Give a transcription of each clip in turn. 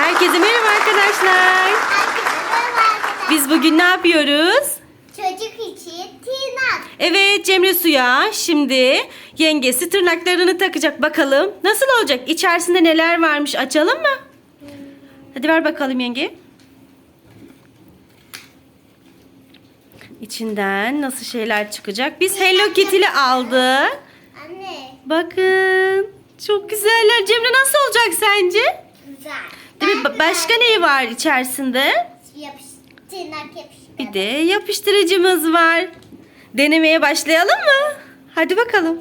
Herkese merhaba arkadaşlar. Biz bugün ne yapıyoruz? Çocuk için tırnak. Evet Cemre Suya şimdi yengesi tırnaklarını takacak. Bakalım nasıl olacak? İçerisinde neler varmış açalım mı? Hadi ver bakalım yenge. İçinden nasıl şeyler çıkacak? Biz Hello Kitty'li aldık. Anne Bakın. Çok güzeller. Cemre nasıl olacak sence? güzel. Değil mi? Ba- Başka ne var içerisinde? Yapış, tırnak. Bir de yapıştırıcımız var. Denemeye başlayalım mı? Hadi bakalım.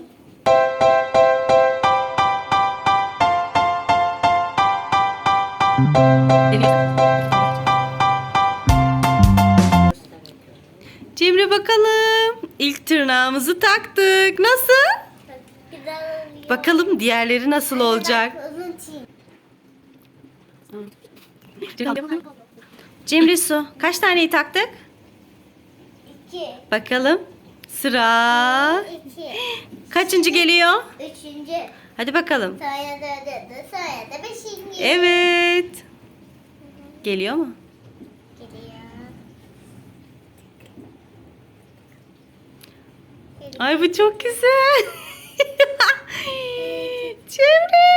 Cemre bakalım. İlk tırnağımızı taktık. Nasıl? Çok güzel oluyor. Bakalım diğerleri nasıl olacak? Cemre Su kaç taneyi taktık? İki. Bakalım. Sıra. İki. Kaçıncı geliyor? Üçüncü. Hadi bakalım. Sonra dördüncü. Sonra da beşinci. Evet. Geliyor mu? Geliyor. Ay bu çok güzel. Cemre.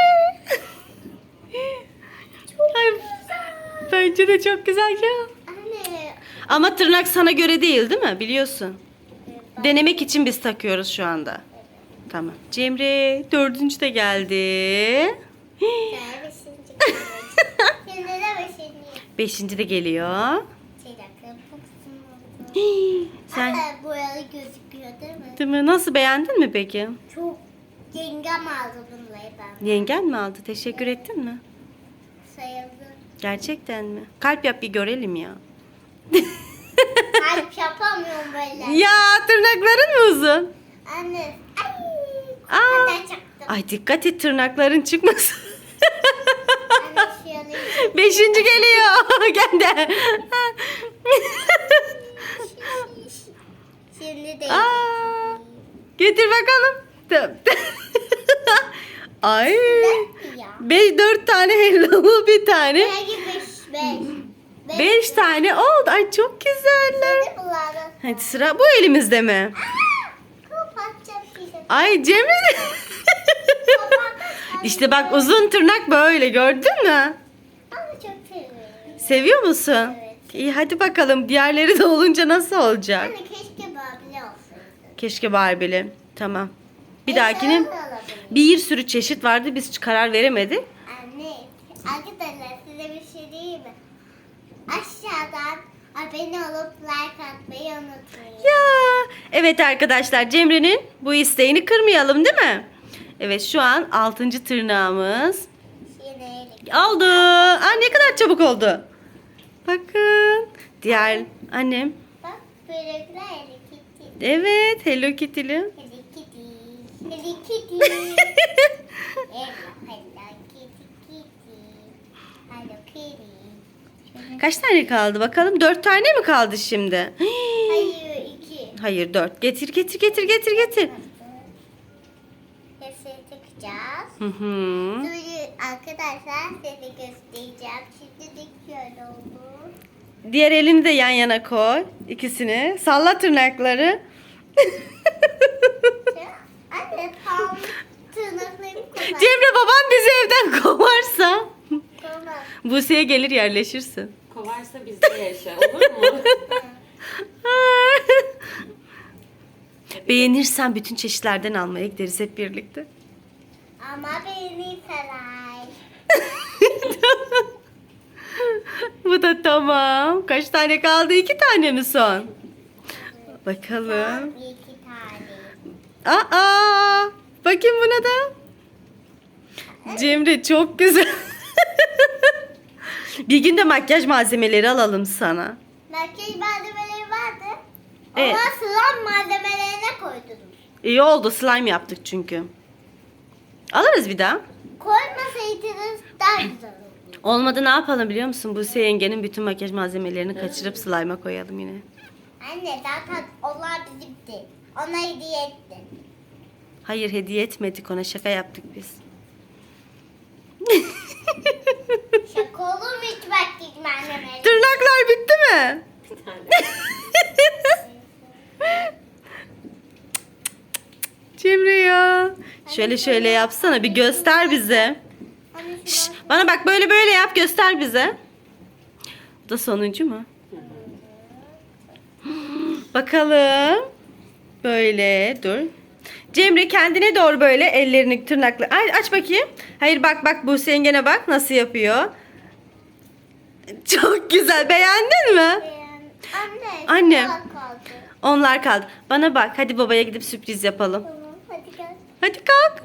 Ay, bence de çok güzel ya. Anne. Ama tırnak sana göre değil değil mi? Biliyorsun. Denemek için biz takıyoruz şu anda. Tamam. Cemre dördüncü de geldi. Beşinci. de beşinci. Beşinci de geliyor. Sen boyalı gözüküyor değil mi? değil mi? Nasıl beğendin mi peki? Çok yengem aldı bunları ben. Yengen mi aldı? Teşekkür ettin mi? Sayıldı. Gerçekten mi? Kalp yap bir görelim ya. Kalp yapamıyorum böyle. Ya tırnakların mı uzun? Anne. Ay. Aa. Ay dikkat et tırnakların çıkmasın. Anne şöyle. Beşinci geliyor. Gel de. Şimdi de. Aa, getir bakalım. Ay. Ya. Be dört tane hello bir tane. Belki beş. Beş. Beş tane oldu. Ay çok güzeller. Hadi sıra bu elimizde mi? Ay Cemre. işte bak uzun tırnak böyle gördün mü? Seviyor musun? Evet. İyi hadi bakalım diğerleri de olunca nasıl olacak? Anne keşke böyle olsaydı. Keşke Barbie'li. Tamam. Bir dahakinin bir sürü çeşit vardı biz karar veremedik. Anne, arkadaşlar size bir şey diyeyim mi? Aşağıdan abone olup like atmayı unutmayın. Ya evet arkadaşlar Cemre'nin bu isteğini kırmayalım değil mi? Evet şu an altıncı tırnağımız Şimdi oldu. Aa, ne kadar çabuk oldu. Bakın. Diğer annem. bak güzel Hello Kitty. Evet Hello Kitty'li. Hello Kitty. Hello Kitty. Hello. Kaç tane kaldı bakalım? Dört tane mi kaldı şimdi? Hayır iki. Hayır dört. Getir getir getir getir getir. Hepsini takacağız. Hı hı. Arkadaşlar size göstereceğim. Şimdi oldu. Diğer elini de yan yana koy. İkisini. Salla tırnakları. Anne tam tırnaklarım kolay. Cemre baban bizi evden kovarsa. Buse'ye gelir yerleşirsin. Kovarsa bizde yaşa olur mu? Beğenirsen bütün çeşitlerden almaya gideriz hep birlikte. Ama beni saray. Bu da tamam. Kaç tane kaldı? İki tane mi son? Bakalım. İki tane. Aa, bakayım buna da. Cemre çok güzel. bir gün de makyaj malzemeleri alalım sana. Makyaj malzemeleri vardı. Evet. Ama slime malzemelerine koydum. İyi oldu slime yaptık çünkü. Alırız bir daha. Koymasaydınız daha güzel olurdu. Olmadı ne yapalım biliyor musun? Buse yengenin bütün makyaj malzemelerini kaçırıp slime'a koyalım yine. Anne zaten onlar bizimdi. Ona hediye ettin. Hayır hediye etmedik ona şaka yaptık biz. Şaka olur mu hiç bak dedim anneme. Tırnaklar bitti mi? Cemre ya. Şöyle şöyle yapsana bir göster bize. Şş, bana bak böyle böyle yap göster bize. Bu da sonuncu mu? Bakalım. Böyle dur. Cemre kendine doğru böyle ellerini tırnakla. Ay, aç bakayım. Hayır bak bak bu yengene bak nasıl yapıyor. Çok güzel. Beğendin mi? Anne. Anne. Onlar kaldı. Bana bak. Hadi babaya gidip sürpriz yapalım. Tamam hadi gel. Hadi kalk.